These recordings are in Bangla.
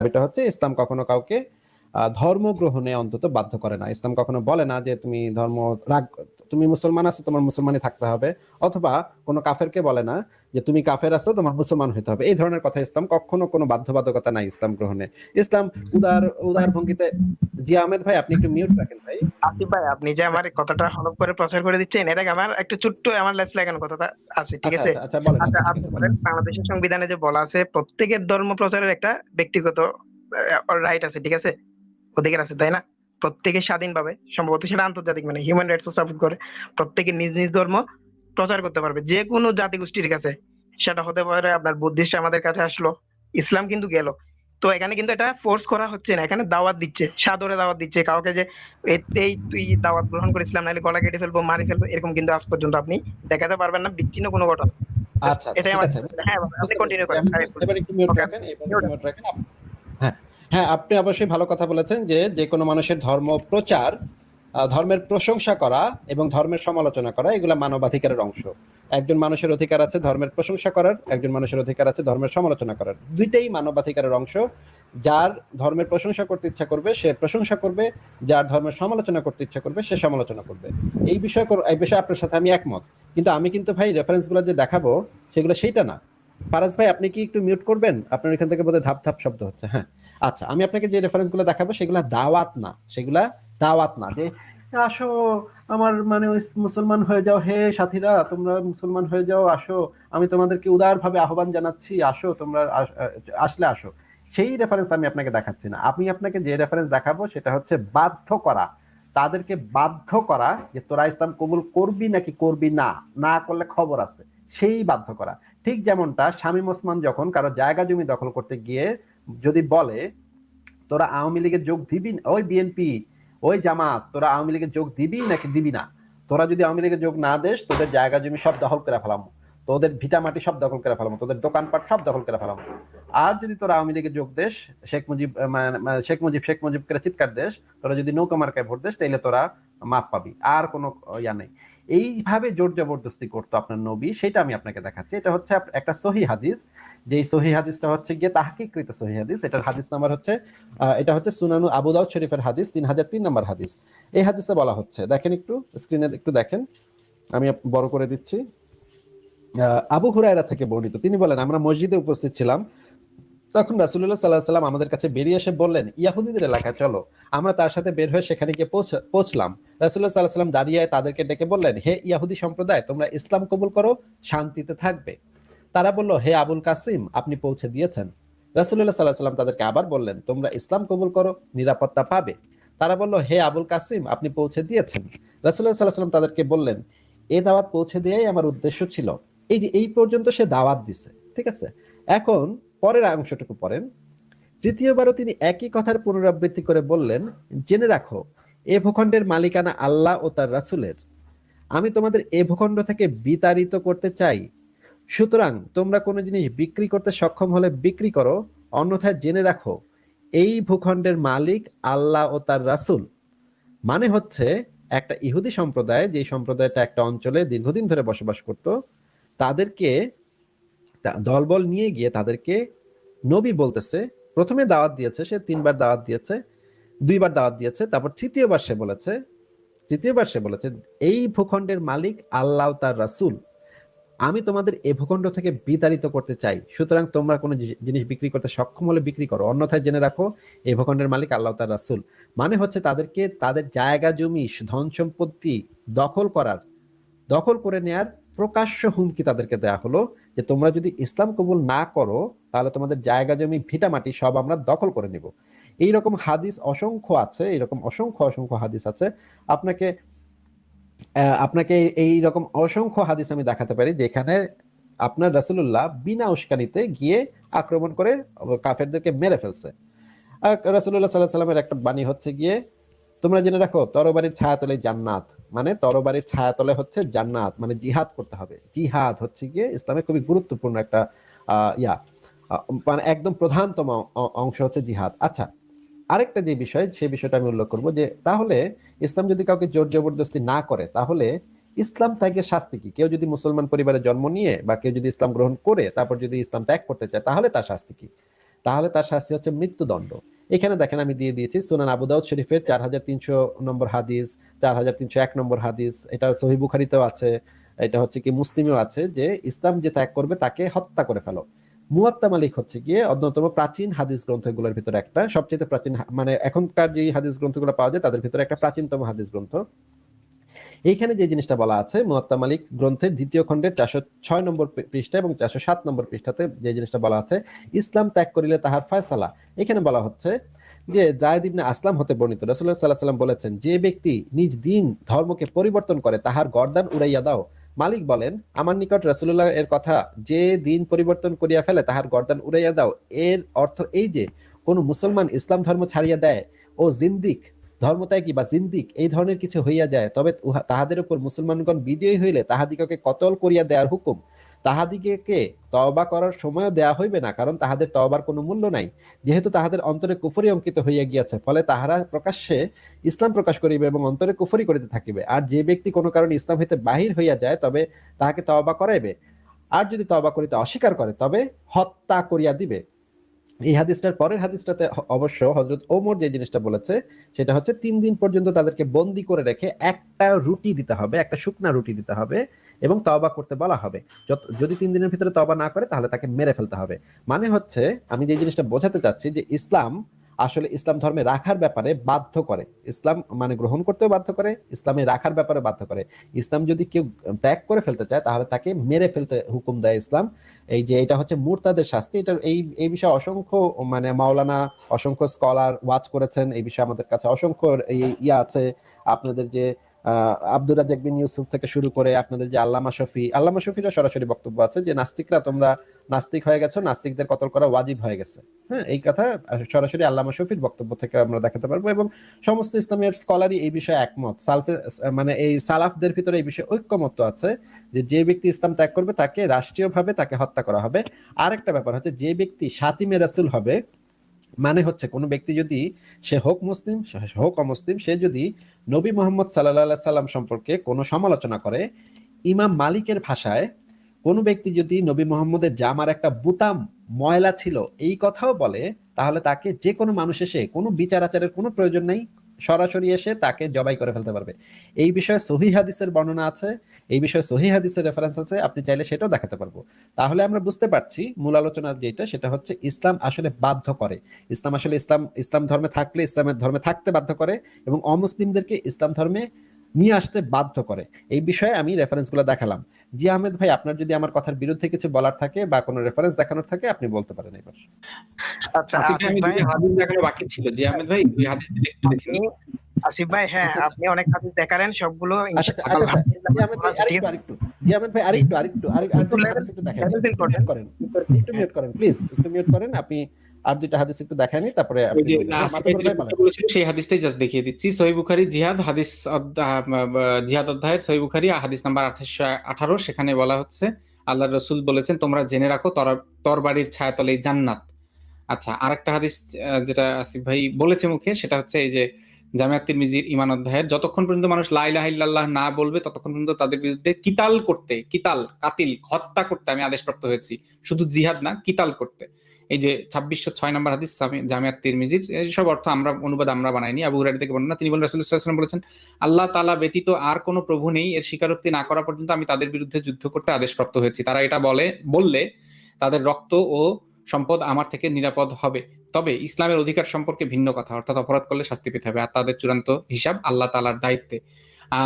এটা হচ্ছে ইসলাম কখনো কাউকে ধর্ম গ্রহণে অন্তত বাধ্য করে না। ইসলাম কখনো বলে না যে তুমি ধর্ম রাগ তুমি মুসলমান আছো তোমার মুসলমানই থাকতে হবে। অথবা কোনো কাফেরকে বলে না যে তুমি কাফের আছো তোমার মুসলমান হতে হবে। এই ধরনের কথা ইসলাম কখনো কোনো বাধ্যবাধকতা নাই ইসলাম গ্রহণে। ইসলাম উদার উদার ভঙ্গিতে জি আহমেদ ভাই আপনি একটু মিউট রাখেন ভাই। আসিফ ভাই আপনি যে আমার কথাটা হলপ করে প্রচার করে দিচ্ছেন আগে আমার একটু ছোট্ট আমার লেস লাগানো কথাটা। আছে ঠিক আচ্ছা আছে? আচ্ছা আচ্ছা আচ্ছা আচ্ছা, ঠিক আছে, বলেন বলেন। বাংলাদেশের সংবিধানে যে বলা আছে প্রত্যেকের ধর্ম প্রচারের একটা ব্যক্তিগত রাইট আছে ঠিক আছে? অধিকার আছে তাই না? প্রত্যেকে স্বাধীনভাবে সম্ভবত সেটা আন্তর্জাতিক মানে হিউম্যান রাইটস সাপোর্ট করে প্রত্যেকে নিজ নিজ ধর্ম প্রচার করতে পারবে। যে কোনো জাতি গোষ্ঠীর কাছে সেটা হতে পারে আপনার বুদ্ধিস্ট আমাদের কাছে আসলো ইসলাম কিন্তু গেল। তো এখানে কিন্তু এটা ফোর্স করা হচ্ছে না এখানে দাওয়াত দিচ্ছে সাদরে দাওয়াত দিচ্ছে। কাউকে যে এই- তুই দাওয়াত গ্রহণ করে ইসলাম নাহলে গলা কেটে ফেলব মারি ফেলব এরকম কিন্তু আজ পর্যন্ত আপনি দেখাতে পারবেন না বিচ্ছিন্ন কোনো ঘটনা আচ্ছা আচ্ছা, এটাই আমার হ্যাঁ আপনি কন্টিনিউ করেন। এবার একটু মিউট রাখেন এবার মিউট রাখেন। হ্যাঁ আপনি অবশ্যই ভালো কথা বলেছেন যে যে কোনো মানুষের ধর্ম প্রচার ধর্মের প্রশংসা করা এবং ধর্মের সমালোচনা করা, এগুলো মানবাধিকারের অংশ। একজন মানুষের অধিকার আছে ধর্মের প্রশংসা করার, একজন মানুষের অধিকার আছে ধর্মের সমালোচনা করার। দুইটাই মানবাধিকারের অংশ। যার ধর্মের প্রশংসা করতে ইচ্ছা করবে, সে প্রশংসা করবে, যার ধর্মের সমালোচনা করতে ইচ্ছা করবে, সে সমালোচনা করবে। এই বিষয়ে এই বিষয়ে আপনার সাথে আমি একমত। কিন্তু আমি কিন্তু ভাই রেফারেন্সগুলো যে দেখাবো, সেগুলো সেইটা না। ফারাজ ভাই, আপনি কি একটু মিউট করবেন? আপনার এখান থেকে বোধহয় ধাপ ধাপ শব্দ হচ্ছে হ্যাঁ। আচ্ছা আমি আপনাকে যে রেফারেন্সগুলো দেখাবো সেগুলা দাওয়াত না, সেগুলা দাওয়াত না, যে আসো, আমার মানে মুসলমান হয়ে যাও, হে সাথীরা, তোমরা মুসলমান হয়ে যাও, আসো, আমি তোমাদেরকে উদারভাবে আহ্বান জানাচ্ছি, আসো, তোমরা আসলে আসো। সেই রেফারেন্স আমি আপনাকে দেখাচ্ছি না। আমি আপনাকে যে রেফারেন্স দেখাবো সেটা হচ্ছে বাধ্য করা। তাদেরকে বাধ্য করা যে তোরা ইসলাম কবুল করবি নাকি করবি না না করলে খবর আছে। সেই বাধ্য করা। ঠিক যেমনটা শামীম ওসমান যখন কারও জায়গা জমি দখল করতে গিয়ে যদি বলে, তোরা আওয়ামী লীগে যোগ দিবি ওই বিএনপি, ওই জামাত, তোরা আওয়ামী লীগে যোগ দিবি নাকি দিবি না? তোরা যদি আওয়ামী লীগে যোগ না দেস, তোদের জায়গা জমি সব দখল করে ফেলামো। তোদের ভিটা মাটি সব দখল করে ফেলামো। তোদের দোকানপাট সব দখল করে ফেলামো। আর যদি তোরা আওয়ামী লীগে যোগ দেশ শেখ মুজিব শেখ মুজিব শেখ মুজিব করে চিৎকার দেশ তোরা যদি নৌকা মার্কায় ভোট দেশ তাইলে তোরা মাপ পাবি। আর কোনো ইয়া নেই। এইভাবে জোর জবরদস্তি করতো আপনার নবী, সেটা আমি আপনাকে দেখাচ্ছি। এটা হচ্ছে একটা সহি হাদিস। যে সহি হাদিসটা হচ্ছে গিয়ে তাহকিকৃত সহি হাদিস। এটার হাদিস নাম্বার হচ্ছে এটা হচ্ছে সুনানু আবু দাউদ শরীফের হাদিস, তিন হাজার তিন নম্বর হাদিস। এই হাদিসে বলা হচ্ছে, দেখেন একটু স্ক্রিনে একটু দেখেন। আমি বড় করে দিচ্ছি। আবু হুরায়রা থেকে বর্ণিত। তিনি বলেন, আমরা মসজিদে উপস্থিত ছিলাম। তখন রাসুল্লাহ সাল্লাহ সাল্লাম আমাদের কাছে বেরিয়ে এসে বললেন, ইয়াহুদিদের এলাকায় চলো, আমরা তার সাথে বের হয়ে সেখানে গিয়ে পৌঁছ- পৌঁছলাম। রাসুল্লাহ সাল্লাহ সাল্লাম দাঁড়িয়ে তাদেরকে ডেকে বললেন, হে ইয়াহুদি সম্প্রদায়, তোমরা ইসলাম কবুল করো, শান্তিতে থাকবে। তারা বলল, হে আবুল কাসিম, আপনি পৌঁছে দিয়েছেন। রাসুল্লাহ সাল্লাহ সাল্লাম তাদেরকে আবার বললেন, তোমরা ইসলাম কবুল করো, নিরাপত্তা পাবে। তারা বলল, হে আবুল কাসিম, আপনি পৌঁছে দিয়েছেন। রাসুল্লাহ সাল্লাহ সাল্লাম তাদেরকে বললেন, এ দাওয়াত পৌঁছে দেওয়াই আমার উদ্দেশ্য ছিল। এই যে, এই পর্যন্ত সে দাওয়াত দিছে, ঠিক আছে? এখন পরের অংশটুকু পড়েন। তৃতীয়বারও তিনি একই কথার পুনরাবৃত্তি করে বললেন, জেনে রাখো, এ ভূখণ্ডের মালিকানা আল্লাহ ও তার রাসূলের। আমি তোমাদের এ ভূখণ্ড থেকে বিতাড়িত করতে চাই। সুতরাং তোমরা কোনো জিনিস বিক্রি করতে সক্ষম হলে বিক্রি করো, অন্যথায় জেনে রাখো, এই ভূখণ্ডের মালিক আল্লাহ ও তার রাসূল। মানে হচ্ছে, একটা ইহুদি সম্প্রদায় যে সম্প্রদায়টা একটা অঞ্চলে দীর্ঘদিন ধরে বসবাস করত, তাদেরকে দলবল নিয়ে গিয়ে তাদেরকে নবী বলতেছে, প্রথমে দাওয়াত দিয়েছে, সে তিনবার দাওয়াত দিয়েছে, দুইবার দাওয়াত দিয়েছে, তারপর তৃতীয়বার সে বলেছে, তৃতীয়বার সে বলেছে, এই ভূখণ্ডের মালিক আল্লাহ তার রাসূল। আমি তোমাদের এই ভূখণ্ড থেকে বিতাড়িত করতে চাই। সুতরাং তোমরা কোনো জিনিস বিক্রি করতে সক্ষম হলে বিক্রি করো। অন্যথায় জেনে রাখো এই ভূখণ্ডের মালিক আল্লাহ তার রাসূল। মানে হচ্ছে তাদেরকে তাদের জায়গা জমি, ধন সম্পত্তি দখল করার, দখল করে নেয়ার প্রকাশ্য হুমকি তাদেরকে দেয়া হলো। যে তোমরা যদি ইসলাম কবুল না করো, তাহলে তোমাদের জায়গা জমি ভিটামাটি সব আমরা দখল করে নিব। এইরকম হাদিস অসংখ্য আছে এরকম অসংখ্য অসংখ্য হাদিস আছে। আপনাকে আপনাকে এই রকম অসংখ্য হাদিস আমি দেখাতে পারি, যেখানে আপনার রাসূলুল্লাহ বিনা উস্কানিতে গিয়ে আক্রমণ করে কাফেরদেরকে মেরে ফেলছে। রাসুল্লাহ সাল্লাহ সাল্লামের একটা বাণী হচ্ছে গিয়ে তোমরা জেনে রাখো, তরবারির ছায়াতলে জান্নাত। মানে তরবারির ছায়াতলে হচ্ছে জান্নাত মানে জিহাদ করতে হবে। জিহাদ হচ্ছে গিয়ে ইসলামের খুবই গুরুত্বপূর্ণ একটা ইয়া। মানে একদম প্রধানতম অংশ হচ্ছে জিহাদ। আচ্ছা আরেকটা যে বিষয় সেই বিষয়টা আমি উল্লেখ করব যে, তাহলে ইসলাম যদি কাউকে জোর জবরদস্তি না করে, তাহলে ইসলাম ত্যাগের শাস্তি কি? কেউ যদি মুসলমান পরিবারে জন্ম নিয়ে বা কেউ যদি ইসলাম গ্রহণ করে, তারপর যদি ইসলাম ত্যাগ করতে চায়, তাহলে তার শাস্তি কি? তাহলে তার শাস্তি হচ্ছে মৃত্যুদণ্ড। এখানে দেখেন আমি দিয়ে দিয়েছি সুনান আবু দাউদ শরীফের চার হাজার তিনশো নম্বর হাদিস, চার হাজার তিনশো এক নম্বর হাদিস। এটা সহি বুখারিতেও আছে, এটা হচ্ছে কি মুসলিমেও আছে যে ইসলাম যে ত্যাগ করবে তাকে হত্যা করে ফেলো। মুয়াত্তা মালিক হচ্ছে গিয়ে অন্যতম প্রাচীন হাদিস গ্রন্থগুলোর ভিতরে একটা, সবচেয়ে প্রাচীন মানে এখনকার যে হাদিস গ্রন্থগুলো পাওয়া যায় তাদের ভিতরে একটা প্রাচীনতম হাদিস গ্রন্থ। এইখানে যে জিনিসটা বলা আছে, মুয়াত্তা মালিক গ্রন্থের দ্বিতীয় খণ্ডের চারশো ছয় নম্বর পৃষ্ঠা এবং চারশো সাত নম্বর পৃষ্ঠাতে যে জিনিসটা বলা আছে, ইসলাম ত্যাগ করিলে তাহার ফয়সালা। এখানে বলা হচ্ছে যে জায়দ ইবনে আসলাম হতে বর্ণিত, রাসূলুল্লাহ সাল্লাল্লাহু আলাইহি সাল্লাম বলেছেন, যে ব্যক্তি নিজ দিন ধর্মকে পরিবর্তন করে তাহার গর্দান উড়াইয়া দাও। মালিক বলেন, আমার নিকট রাসুল্লাহ এর কথা, যে দিন পরিবর্তন করিয়া ফেলে তাহার গর্দান উড়াইয়া দাও, এর অর্থ এই যে, কোন মুসলমান ইসলাম ধর্ম ছাড়িয়া দেয় ও জিন্দিক ধর্মত্যাগী বা জিন্দিক, এই ধরনের কিছু হইয়া যায়। তবে তাহাদের উপর মুসলমানগণ বিজয়ী হইলে তাহাদিগকে কতল করিয়া দেওয়ার হুকুম? তাহাদিগকে তওবা করার সময়ও দেয়া হইবে না, কারণ তাহাদের তওবার কোনো মূল্য নাই। যেহেতু তাহাদের অন্তরে কুফরি অঙ্কিত হইয়া গিয়াছে, ফলে তাহারা প্রকাশ্যে ইসলাম প্রকাশ করিবে এবং অন্তরে কুফরি করিতে থাকিবে। আর যে ব্যক্তি কোনো কারণে ইসলাম হইতে বাহির হইয়া যায়, তবে তাহাকে তওবা করাইবে। আর যদি তওবা করিতে অস্বীকার করে, তবে হত্যা করিয়া দিবে। এই হাদিসটার পরের হাদিসটাতে অবশ্য হজরত ওমর যে জিনিসটা বলেছে, সেটা হচ্ছে তিন দিন পর্যন্ত তাদেরকে বন্দি করে রেখে একটা রুটি দিতে হবে, একটা শুকনা রুটি দিতে হবে এবং তবা করতে বলা হবে। যদি তিন দিনের ভিতরে তবা না করে তাহলে তাকে মেরে ফেলতে হবে। মানে হচ্ছে, আমি যে জিনিসটা বোঝাতে চাচ্ছি যে ইসলাম আসলে ইসলাম ধর্মে রাখার ব্যাপারে বাধ্য করে। ইসলাম মানে গ্রহণ করতেও বাধ্য করে, ইসলামে রাখার ব্যাপারে বাধ্য করে। ইসলাম যদি কেউ ত্যাগ করে ফেলতে চায়, তাহলে তাকে মেরে ফেলতে হুকুম দেয় ইসলাম। এই যে এটা হচ্ছে মুরতাদের শাস্তি, এটা এই এই বিষয়ে অসংখ্য মানে মাওলানা, অসংখ্য স্কলার ওয়াচ করেছেন। এই বিষয়ে আমাদের কাছে অসংখ্য ইয়ে আছে। আপনাদের যে আব্দুর রাজাক বিন ইউসুফ থেকে শুরু করে আপনাদের যে আল্লামা শফি, আল্লামা শফিরও সরাসরি বক্তব্য আছে যে নাস্তিকরা তোমরা নাস্তিক হয়ে গেছো, নাস্তিকদের কতল করা ওয়াজিব হয়ে গেছে। হ্যাঁ এই কথা সরাসরি আল্লামা শফির বক্তব্য থেকে আমরা দেখাতে পারব এবং সমস্ত ইসলামের স্কলারই এই বিষয়ে একমত। সালফে মানে এই সালাফদের ভিতরে এই বিষয়ে ঐক্যমত আছে যে যে ব্যক্তি ইসলাম ত্যাগ করবে তাকে রাষ্ট্রীয়ভাবে তাকে হত্যা করা হবে। আরেকটা ব্যাপার হচ্ছে যে ব্যক্তি সাতিমে রাসুল হবে মানে হচ্ছে কোনো ব্যক্তি যদি সে হোক মুসলিম হোক অমুসলিম, সে যদি নবী মোহাম্মদ সাল্লাহ সাল্লাম সম্পর্কে কোনো সমালোচনা করে, ইমাম মালিকের ভাষায় কোনো ব্যক্তি যদি নবী মোহাম্মদের জামার একটা বুতাম, ময়লা ছিল, এই কথাও বলে, তাহলে তাকে যে কোনো মানুষ এসে কোনো বিচার আচারের কোনো প্রয়োজন নেই। সরাসরি এসে তাকে জবাই করে ফেলতে পারবে। এই বিষয়ে সহি হাদিসের বর্ণনা আছে, এই বিষয়ে সহি হাদিসের রেফারেন্স আছে, আপনি চাইলে সেটাও দেখাতে পারব। তাহলে আমরা বুঝতে পারছি মূল আলোচনা যেটা, সেটা হচ্ছে ইসলাম আসলে বাধ্য করে। ইসলাম আসলে ইসলাম ইসলাম ধর্মে থাকলে ইসলামের ধর্মে থাকতে বাধ্য করে এবং অমুসলিমদেরকে ইসলাম ধর্মে নিয়ে আসতে বাধ্য করে। এই বিষয়ে আমি রেফারেন্সগুলো দেখালাম। জি আহমেদ ভাই আপনার যদি আমার কথার বিরুদ্ধে কিছু বলার থাকে বা কোনো রেফারেন্স দেখানোর থাকে আপনি বলতে পারেন এবার। আচ্ছা হাদিস দেখানো বাকি ছিল। জি আহমেদ ভাই দুই হাদিস একটু দেখে আসিফ ভাই হ্যাঁ আচ্ছা, আচ্ছা। আপনি অনেক হাদিস দেখালেন সবগুলো জি আহমেদ ভাই আরেকটু আরেকটু। জি আহমেদ ভাই আরেকটু আরেকটু আরেক- আর দুটো হাদিস একটু দেখেন। level fill একটু করেন। mute করেন। একটু মিউট করেন প্লিজ একটু মিউট করেন আপনি আর দুইটা হাদিস একটু দেখানি তারপরে সেই হাদিসটাই জাস্ট দেখিয়ে দিচ্ছি। সহি বুখারি জিহাদ হাদিস জিহাদ অধ্যায়ের সহি বুখারি হাদিস নাম্বার আঠাশশো আঠারো সেখানে বলা হচ্ছে আল্লাহ রসুল বলেছেন তোমরা জেনে রাখো তর- তরবারির ছায়াতলে জান্নাত। আচ্ছা আরেকটা হাদিস আহ, যেটা আসিফ ভাই বলেছে মুখে সেটা হচ্ছে এই যে জামিয়াত মিজির ইমান অধ্যায়ের যতক্ষণ পর্যন্ত মানুষ লা ইলাহা ইল্লাল্লাহ না বলবে ততক্ষণ পর্যন্ত তাদের বিরুদ্ধে কিতাল করতে কিতাল কাতিল হত্যা করতে আমি আদেশপ্রাপ্ত হয়েছি। শুধু জিহাদ না কিতাল করতে। এই যে ছাব্বিশশো ছয় নম্বর হাদিস জামি- জামিয়াত তিরমিজির এইসব অর্থ আমরা, অনুবাদ আমরা বানাইনি। আবু হুরারি থেকে বর্ণনা, তিনি বলেন রাসূলুল্লাহ বলেছেন, আল্লাহ তালা ব্যতীত আর কোনো প্রভু নেই, এর স্বীকারোক্তি না করা পর্যন্ত আমি তাদের বিরুদ্ধে যুদ্ধ করতে আদেশপ্রাপ্ত হয়েছি। তারা এটা বলে, বললে তাদের রক্ত ও সম্পদ আমার থেকে নিরাপদ হবে। তবে ইসলামের অধিকার সম্পর্কে ভিন্ন কথা অর্থাৎ অপরাধ করলে শাস্তি পেতে হবে আর তাদের চূড়ান্ত হিসাব আল্লাহ তালার দায়িত্বে।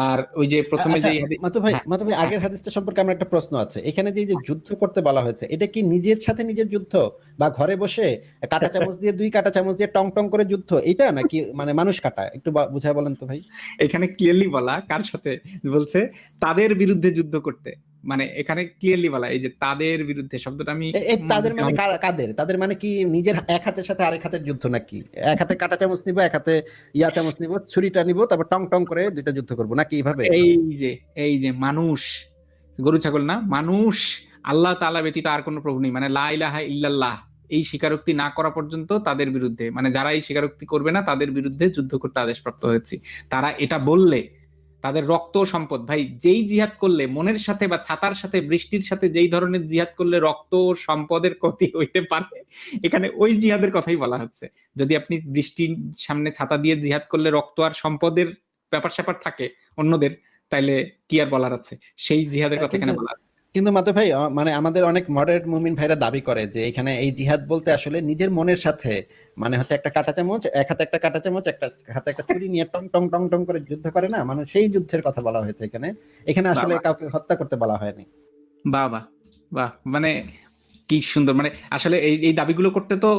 আর ওই যে প্রথমে আচ্ছা, যে মাতু ভাই হ্যাঁ, মাতু ভাই হ্যাঁ। আগের হাদিসটা সম্পর্কে আমার একটা প্রশ্ন আছে। এখানে যে যুদ্ধ করতে বলা হয়েছে এটা কি নিজের সাথে নিজের যুদ্ধ? বা ঘরে বসে কাটা চামচ দিয়ে দুই কাটা চামচ দিয়ে টং টং করে যুদ্ধ এটা নাকি মানে মানুষ কাটা? একটু বুঝায় বলেন তো ভাই। এখানে ক্লিয়ারলি বলা কার সাথে বলছে তাদের বিরুদ্ধে যুদ্ধ করতে। মানে এখানে ক্লিয়ারলি বলা এই যে তাদের বিরুদ্ধে শব্দটা আমি তাদের মানে কাদের? তাদের মানে কি নিজের এক হাতের সাথে আরেক হাতের যুদ্ধ নাকি? এক হাতে কাটা চামচ নিব এক হাতে ইয়া চামচ নিব ছুরিটা নিব তারপর টং টং করে দুইটা যুদ্ধ করব নাকি এইভাবে? এই যে এই যে মানুষ গরু ছাগল না মানুষ আল্লাহ তাআলা ব্যতীত আর কোনো প্রভু নেই। মানে লা ইলাহা ইল্লাল্লাহ এই স্বীকারোক্তি না করা পর্যন্ত তাদের বিরুদ্ধে মানে যারা এই স্বীকারোক্তি করবে না তাদের বিরুদ্ধে যুদ্ধ করতে আদেশপ্রাপ্ত হয়েছে। তারা এটা বললে তাদের রক্ত সম্পদ। ভাই যেই জিহাদ করলে মনের সাথে বা ছাতার সাথে বৃষ্টির সাথে যেই ধরনের জিহাদ করলে রক্ত সম্পদের ক্ষতি হইতে পারে এখানে ওই জিহাদের কথাই বলা হচ্ছে। যদি আপনি বৃষ্টির সামনে ছাতা দিয়ে জিহাদ করলে রক্ত আর সম্পদের ব্যাপার স্যাপার থাকে অন্যদের তাইলে কি আর বলার আছে? সেই জিহাদের কথা এখানে বলা আছে। কিন্তু মাতো ভাই মানে আমাদের অনেক মডারেট মুমিন ভাইরা দাবি করে যে এখানে এই জিহাদ বলতে আসলে নিজের মনের সাথে মানে হচ্ছে একটা কাটা চামচ এক হাতে একটা কাটা চামচ একটা হাতে একটা ছুরি নিয়ে টং টং টং টং করে যুদ্ধ করে না? মানে সেই যুদ্ধের কথা বলা হয়েছে এখানে। এখানে আসলে কাউকে হত্যা করতে বলা হয়নি। বাহ বাহ বাহ মানে কি সুন্দর মানে আসলে এই এই দাবিগুলো করতে তো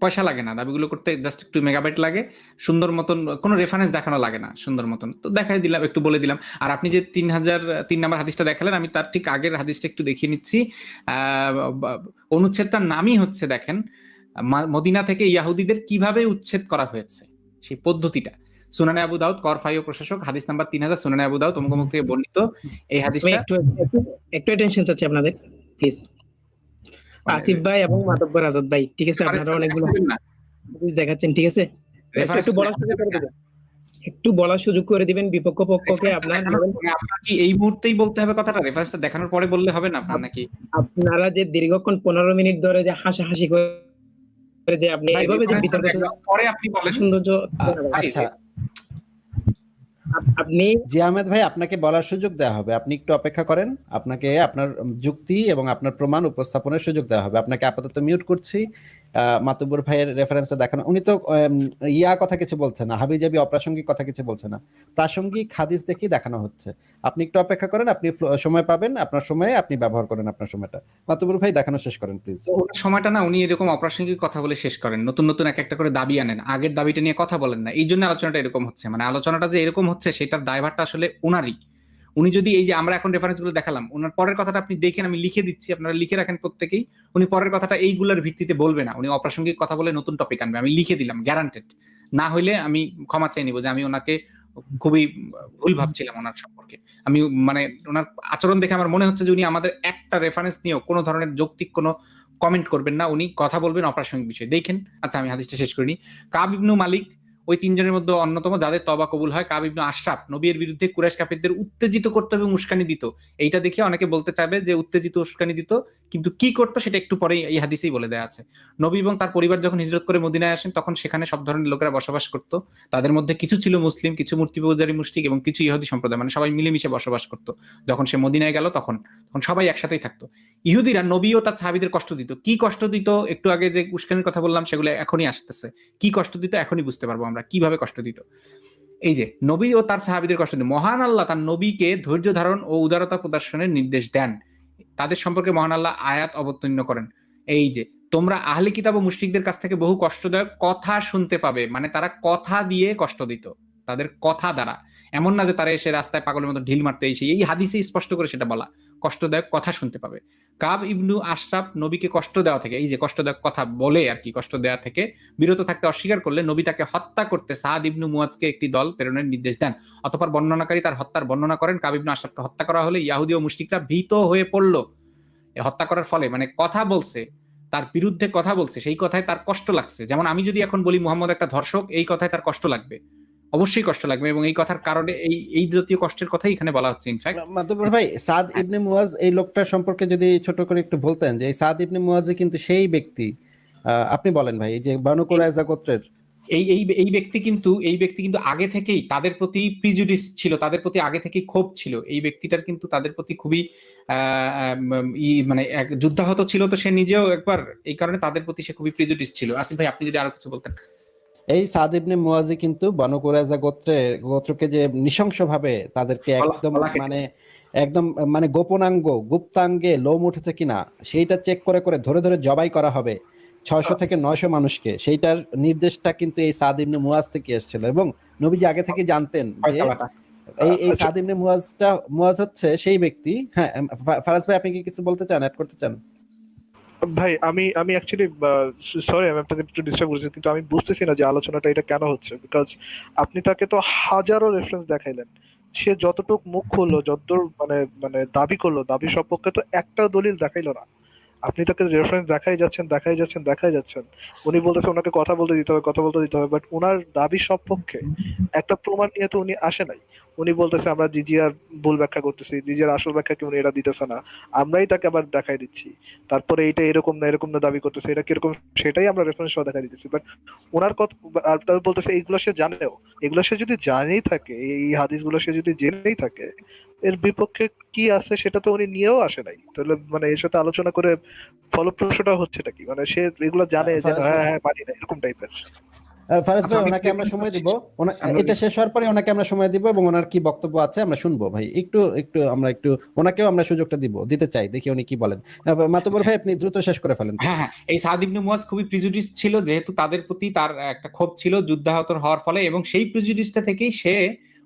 পয়সা লাগে না দাবিগুলো করতে জাস্ট একটু মেগাবাইট লাগে। সুন্দর মতন কোনো রেফারেন্স দেখানো লাগে না সুন্দর মতন। তো দেখাই দিলাম একটু বলে দিলাম। আর আপনি যে তিন হাজার তিন নাম্বার হাদিসটা দেখালেন আমি তার ঠিক আগের হাদিসটা একটু দেখিয়ে নিচ্ছি। আহ, অনুচ্ছেদটার নামই হচ্ছে দেখেন মদিনা থেকে ইয়াহুদিদের কীভাবে উচ্ছেদ করা হয়েছে সেই পদ্ধতিটা। সুনানে আবু দাউদ করফাই ও প্রশাসক হাদিস নাম্বার তিন হাজার সুনানে আবু দাউদ অমুক অমুক থেকে বর্ণিত এই হাদিসটা। একটু একটু- একটু অ্যাটেনশন চাচ্ছি আপনাদের প্লিজ আসিফ ভাই এবং মাধব্বর আজাদ ভাই ঠিক আছে আপনারা অনেকগুলো দেখাচ্ছেন ঠিক আছে? একটু- বলার সুযোগ করে দিবেন। একটু বলার সুযোগ করে দিবেন বিপক্ষ পক্ষকে আপনার মানে কি এই মুহূর্তেই বলতে হবে কথাটা? রেফারেন্সটা দেখানোর পরে বললে হবে না আপনার নাকি? আপনারা যে দীর্ঘক্ষণ পনেরো মিনিট ধরে যে হাসাহাসি করে যে আপনি এইভাবে যে বিতর্ক পরে আপনি বলেন। সৌন্দর্য আচ্ছা আপনি জি, আহমেদ ভাই, আপনাকে বলার সুযোগ দেওয়া হবে। আপনি একটু অপেক্ষা করেন। আপনাকে আপনার যুক্তি এবং আপনার প্রমাণ উপস্থাপনের সুযোগ দেওয়া হবে। আপনাকে আপাতত মিউট করছি। মাতুব্বর ভাইয়ের রেফারেন্সটা দেখানো। উনি তো ইয়া কথা কিছু বলছে না হাবি হাবিজাবি অপ্রাসঙ্গিক কথা কিছু বলছে না। প্রাসঙ্গিক হাদিস দেখেই দেখানো হচ্ছে। আপনি একটু অপেক্ষা করেন, আপনি সময় পাবেন, আপনার সময়ে আপনি ব্যবহার করেন আপনার সময়টা। মাতুব্বর ভাই, দেখানো শেষ করেন প্লিজ সময়টা না, উনি এরকম অপ্রাসঙ্গিক কথা বলে শেষ করেন। নতুন নতুন এক, একটা করে দাবি আনেন। আগের দাবিটা নিয়ে কথা বলেন না। এই জন্য আলোচনাটা এরকম হচ্ছে। মানে আলোচনাটা যে এরকম হচ্ছে, সেটার দায়ভারটা আসলে ওনারই উনি যদি এই যে আমরা এখন রেফারেন্সগুলো দেখালাম, ওনার পরের কথাটা আপনি দেখেন, আমি লিখে দিচ্ছি, আপনারা লিখে রাখেন প্রত্যেকেই, উনি পরের কথাটা এইগুলোর ভিত্তিতে বলবে না। উনি অপ্রাসঙ্গিক কথা বলে নতুন টপিক আনবে, আমি লিখে দিলাম গ্যারান্টেড না হইলে আমি ক্ষমা চাই নিব যে আমি ওনাকে খুবই ভুল ভাবছিলাম ওনার সম্পর্কে। আমি মানে ওনার আচরণ দেখে আমার মনে হচ্ছে যে উনি আমাদের একটা রেফারেন্স নিয়েও কোনো ধরনের যৌক্তিক কোনো কমেন্ট করবেন না। উনি কথা বলবেন অপ্রাসঙ্গিক বিষয়ে। দেখেন আচ্ছা আমি হাদিসটা শেষ করিনি। কাব ইবনু মালিক ওই তিনজনের মধ্যে অন্যতম যাদের তবা কবুল হয় কাব ইবনু আশরাফ। নবীর বিরুদ্ধে কুরাইশ কাফিরদের উত্তেজিত করতে এবং উস্কানি দিত। এইটা দেখে অনেকে বলতে চাইবে যে উত্তেজিত, উস্কানি দিত, কিন্তু কি করতো সেটা একটু পরেই এই হাদিসেই বলে দেওয়া আছে। নবী এবং তার পরিবার যখন হিজরত করে মদিনায় আসেন, তখন সেখানে সব ধরনের লোকেরা বসবাস করতো। তাদের মধ্যে কিছু ছিল মুসলিম, কিছু মূর্তি পূজারী, মুশরিক এবং কিছু ইহুদি সম্প্রদায়। মানে সবাই মিলেমিশে বসবাস করতো। যখন সে মদিনায় গেল তখন তখন সবাই একসাথেই থাকতো। ইহুদিরা নবী ও তার সাহাবিদের কষ্ট দিত। কি কষ্ট দিত? একটু আগে যে উস্কানির কথা বললাম, সেগুলো এখনই আসতেছে। কি কষ্ট দিত? এখনই বুঝতে পারব আমরা। কীভাবে কষ্ট দিত। এই যে, নবী ও তার সাহাবিদের কষ্ট দিত। মহান আল্লাহ তার নবীকে ধৈর্য ধারণ ও উদারতা প্রদর্শনের নির্দেশ দেন। তাদের সম্পর্কে মহান আল্লাহ আয়াত অবতীর্ণ করেন। এই যে, তোমরা আহলে কিতাব ও মুশরিকদের কাছ থেকে বহু কষ্টদায়ক কথা শুনতে পাবে। মানে তারা কথা দিয়ে কষ্ট দিত। তাদের কথা দ্বারা। এমন না যে তারা এসে রাস্তায় পাগলের মতো ঢিল মারতে এসে, এই হাদিসে স্পষ্ট করে সেটা বলা, কষ্টদায়ক কথা শুনতে পাবে। কাব ইবনু আশরাফ নবীকে কষ্ট দেওয়া থেকে, এই যে কষ্টদায়ক কথা বলে আর কি, কষ্ট দেওয়া থেকে বিরত থাকতে অস্বীকার করলে নবী তাকে হত্যা করতে সাদ ইবনু মুয়াজকে একটি দল প্রেরণের নির্দেশ দেন। অতঃপর বর্ণনাকারী তার হত্যার বর্ণনা করেন, কাব ইবনু আশরাফকে হত্যা করা হলে ইয়াহুদি ও মুশরিকরা ভীত হয়ে পড়ল। হত্যা করার ফলে মানে কথা বলছে, তার বিরুদ্ধে কথা বলছে, সেই কথায় তার কষ্ট লাগছে। যেমন আমি যদি এখন বলি মোহাম্মদ একটা ধর্ষক, এই কথায় তার কষ্ট লাগবে। অবশ্যই কষ্ট লাগবে এবং এই কথার কারণে এই এই জাতীয় কষ্টের কথাই এখানে বলা হচ্ছে ইনফ্যাক্ট মাতুব্বর ভাই সাদ ইবনে মুয়াজ এই লোকটার সম্পর্কে যদি ছোট করে একটু বলতেন যে এই সাদ ইবনে মুয়াজে কিন্তু সেই ব্যক্তি আপনি বলেন ভাই এই যে বানু কুরাইজা গোত্রের। এই এই এই ব্যক্তি কিন্তু এই ব্যক্তি কিন্তু আগে থেকেই তাদের প্রতি প্রিজুডিস ছিল তাদের প্রতি আগে থেকেই ক্ষোভ ছিল। এই ব্যক্তিটার কিন্তু তাদের প্রতি খুবই আহ, ই মানে এক যুদ্ধাহত ছিল তো সে নিজেও একবার এই কারণে তাদের প্রতি সে খুবই প্রিজুডিস ছিল। আসিফ ভাই আপনি যদি আরও কিছু বলতেন। এই সাদ ইবনে মুয়াজি কিন্তু বানু কুরাইজা গোত্রে গোত্রকে যে নৃশংসভাবে তাদেরকে একদম মানে একদম মানে গোপনাঙ্গ গুপ্তাঙ্গে লোম উঠেছে কিনা সেইটা চেক করে করে ধরে ধরে জবাই করা হবে ছয়শো থেকে নয়শো মানুষকে। সেইটার নির্দেশটা কিন্তু এই সাদ ইবনে মুয়াজ থেকে এসেছিল এবং নবীজি আগে থেকে জানতেন যে এই এই আচ্ছা। সাদ ইবনে মুয়াজটা মুয়াজ হচ্ছে সেই ব্যক্তি। হ্যাঁ ফারাজ ভাই আপনি কি কিছু বলতে চান? অ্যাড করতে চান? ভাই, আমি আমি অ্যাকচুয়ালি সরি আমি আপনাকে একটু ডিস্টার্ব করেছি, কিন্তু আমি বুঝতেছি না যে আলোচনাটা এটা কেন হচ্ছে বিকজ আপনি তাকে তো হাজারো রেফারেন্স দেখাইলেন। সে যতটুক মুখ খুললো, যতদূর মানে মানে দাবি করল, দাবি সপক্ষে তো একটা দলিল দেখাইলো না। আপনি তাকে রেফারেন্স দেখাই যাচ্ছেন দেখাই যাচ্ছেন দেখাই যাচ্ছেন। উনি বলতেছে ওনাকে কথা বলতে দিতে হবে, কথা বলতে দিতে হবে বাট ওনার দাবি সপক্ষে একটা প্রমাণ নিয়ে তো উনি আসে নাই। উনি বলতেছে, আমরা জিজিআর ভুল ব্যাখ্যা করতেছি, জিজিআর আসল ব্যাখ্যা কি উনি এটা দিতেছে না। আমরাই তাকে আবার দেখাই দিচ্ছি। তারপরে এইটা এরকম না এরকম না দাবি করতেছে, এটা কীরকম সেটাই আমরা রেফারেন্স সহ দেখাই দিতেছি। বাট ওনার কথা, আর বলতেছে, এইগুলো সে জানেও। এগুলো সে যদি জানেই থাকে, এই হাদিসগুলো সে যদি জেনেই থাকে এর বিপক্ষে কি আছে সেটা তো উনি নিয়েও আসে নাই। তাহলে মানে এর সাথে আলোচনা করে ফলপ্রসূটা হচ্ছেটা কি? মানে সে এগুলো জানে যে হ্যাঁ হ্যাঁ পারি না এরকম টাইপের ফারাজ আচ্ছা, ভাই ওনাকে আমরা সময় দিব। এটা শেষ হওয়ার পরে ওনাকে আমরা সময় দিব এবং ওনার কি বক্তব্য আছে আমরা শুনব ভাই। একটু একটু আমরা একটু ওনাকেও আমরা সুযোগটা দিব দিতে চাই দেখি উনি কি বলেন। মাতবর ভাই আপনি দ্রুত শেষ করে ফেলেন। হ্যাঁ হ্যাঁ এই সাদ ইবনে মুয়াজ খুবই প্রিজুডিস ছিল যেহেতু তাদের প্রতি তার একটা ক্ষোভ ছিল যুদ্ধাহত হওয়ার ফলে এবং সেই প্রিজুডিসটা থেকেই সে